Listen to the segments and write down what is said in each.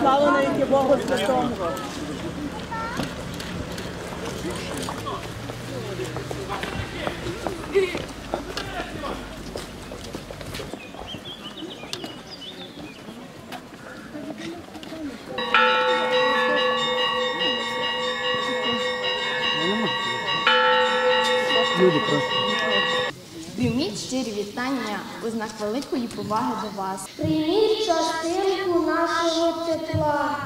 Слава навіки Богу Святому! Прийміть щирі вітання у знак великої поваги до вас. Прийміть частинку нашого тепла.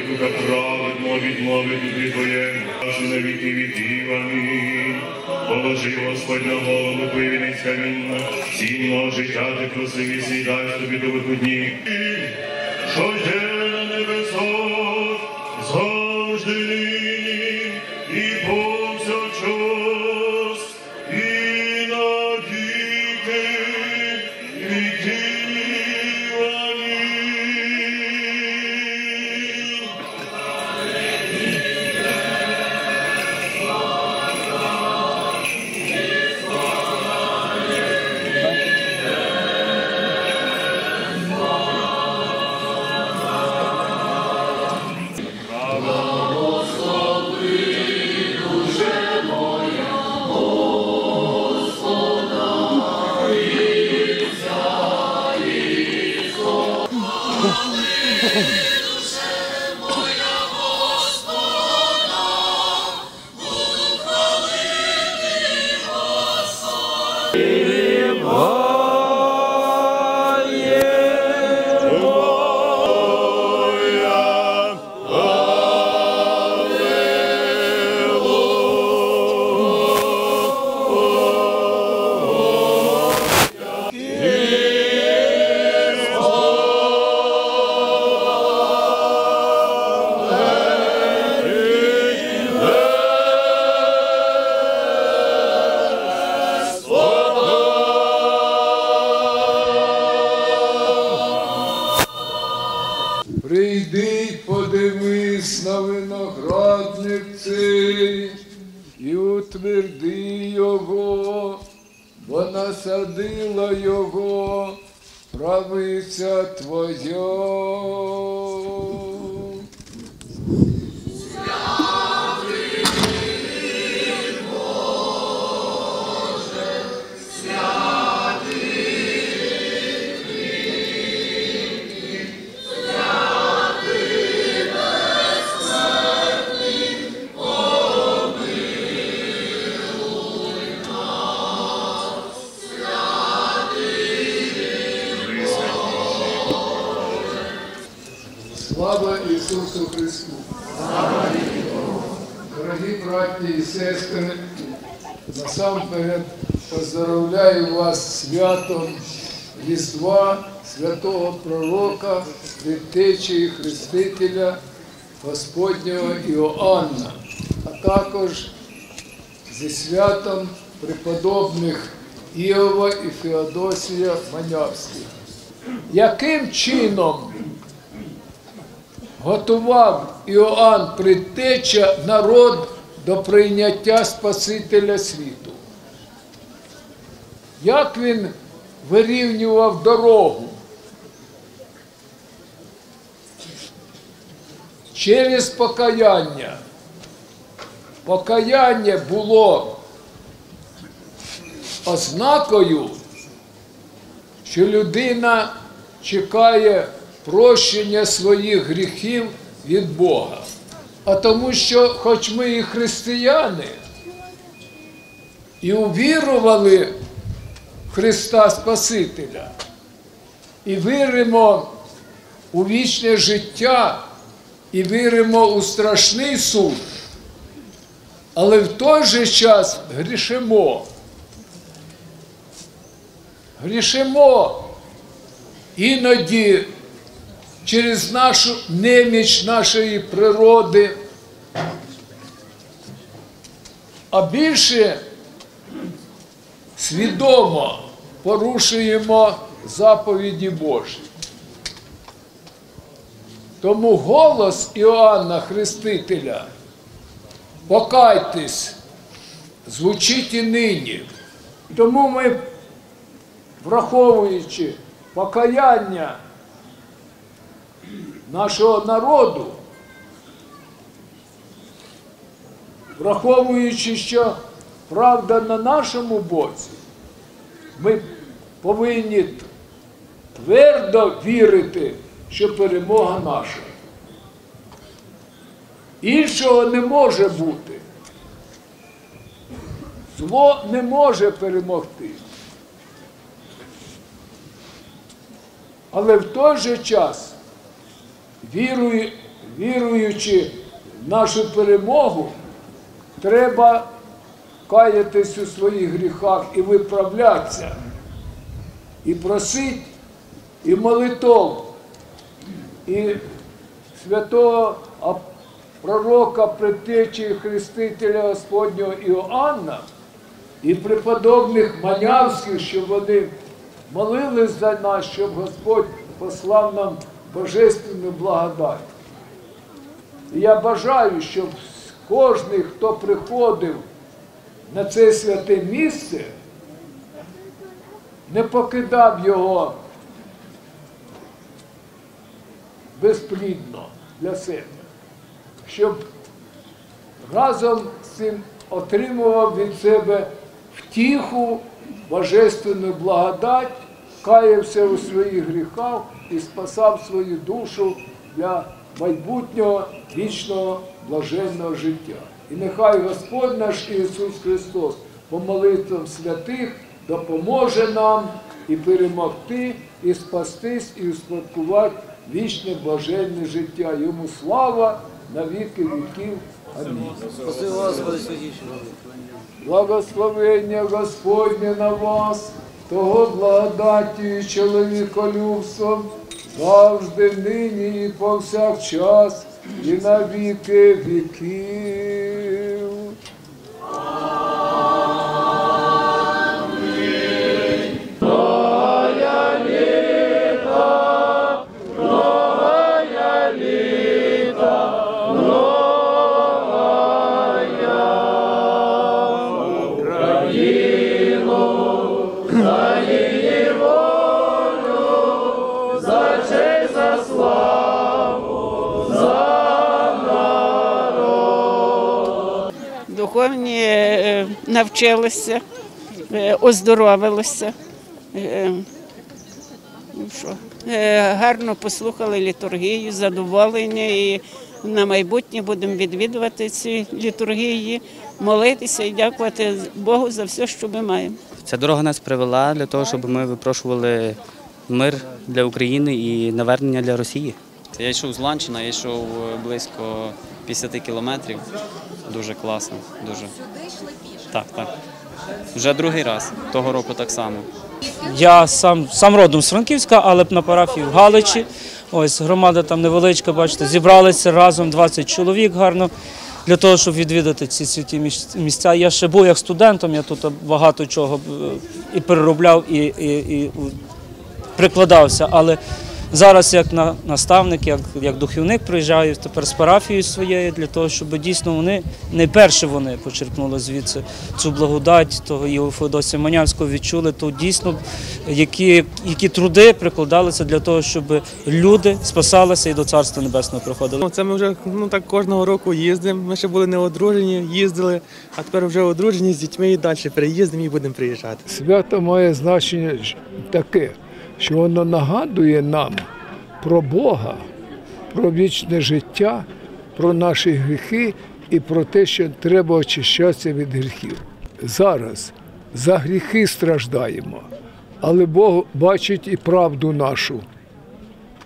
Духа праведно відмовить тобі твоєму, аж на віки віків. Положи, Господь, на голову твою вінець камінна, сінного життя ти і сідай тобі до виходні. Що йде виноградник і утверди його, бо насадила його правиця твоя. Ісусу Христу! Дорогі браті і сестри, насамперед поздравляю вас святом Різдва святого пророка, і Хрестителя Господнього Іоанна, а також зі святом преподобних Іова і Феодосія Манявських. Яким чином готував Іоанн Предтеча народ до прийняття Спасителя світу. як він вирівнював дорогу. Через покаяння. Покаяння було ознакою, що людина чекає прощення своїх гріхів від Бога. А тому що, хоч ми і християни, і увірували в Христа Спасителя, і віримо у вічне життя, і віримо у страшний суд, але в той же час грішимо. Грішимо іноді через нашу неміч нашої природи, а більше свідомо порушуємо заповіді Божі. Тому голос Іоанна Хрестителя, покайтесь, звучить і нині. Тому ми, враховуючи покаяння нашого народу, враховуючи, що правда на нашому боці, ми повинні твердо вірити, що перемога наша. Іншого не може бути. Зло не може перемогти. Але в той же час, вірую- віруючи в нашу перемогу, треба каятись у своїх гріхах і виправлятися, і просити, і молитов, і святого пророка предтечі Хрестителя Господнього Іоанна, і преподобних Манявських, щоб вони молились за нас, щоб Господь послав нам божественну благодать. Я бажаю, щоб кожен, хто приходив на це святе місце, не покидав його безплідно для себе, щоб разом з цим отримував від себе втіху, божественну благодать, каявся у своїх гріхах і спасав свою душу для майбутнього вічного блаженного життя. І нехай Господь наш Ісус Христос по молитвам святих допоможе нам і перемогти, і спастись, і успадкувати вічне блаженне життя. Йому слава на віки віків. Амінь. Благословення Господнє на вас, того благодаті чоловіколюбством, завжди нині і повсякчас, і на віки віків. Духовні е, навчилися, е, оздоровилися. Е, ну е, Гарно послухали літургію, задоволення і на майбутнє будемо відвідувати ці літургії, молитися і дякувати Богу за все, що ми маємо. Ця дорога нас привела для того, щоб ми випрошували мир для України і навернення для Росії. Я йшов з Ланчина, я йшов е, близько 50 кілометрів. Дуже класно, дуже. Сюди йшли пішки? Так, так. Вже другий раз, того року так само. Я сам, сам родом з Франківська, але на парафії в Галичі. Ось громада там невеличка, бачите, зібралися разом 20 чоловік гарно для того, щоб відвідати ці святі міс- місця. Я ще був як студентом, я тут багато чого е, і переробляв, і, і, і прикладався. Але Зараз як на, наставник, як, як духовник приїжджаю тепер з парафією своєю для того, щоб дійсно вони не перші вони почерпнули звідси цю благодать того Іо Феодосія Манявського відчули то дійсно, які, які труди прикладалися для того, щоб люди спасалися і до Царства Небесного приходили. Ну, Це ми вже ну так кожного року їздимо. Ми ще були не одружені, їздили, а тепер вже одружені з дітьми і далі переїздимо і будемо приїжджати. Свято має значення таке, що воно нагадує нам про Бога, про вічне життя, про наші гріхи і про те, що треба очищатися від гріхів. Зараз за гріхи страждаємо, але Бог бачить і правду нашу,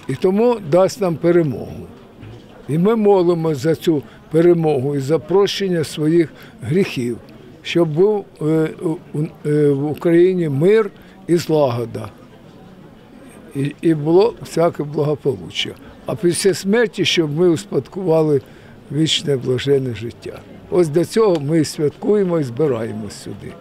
і тому дасть нам перемогу. І ми молимося за цю перемогу і за прощення своїх гріхів, щоб був е, е, в Україні мир і злагода. І, і було всяке благополуччя. А після смерті, щоб ми успадкували вічне блажене життя. Ось до цього ми святкуємо і збираємось сюди.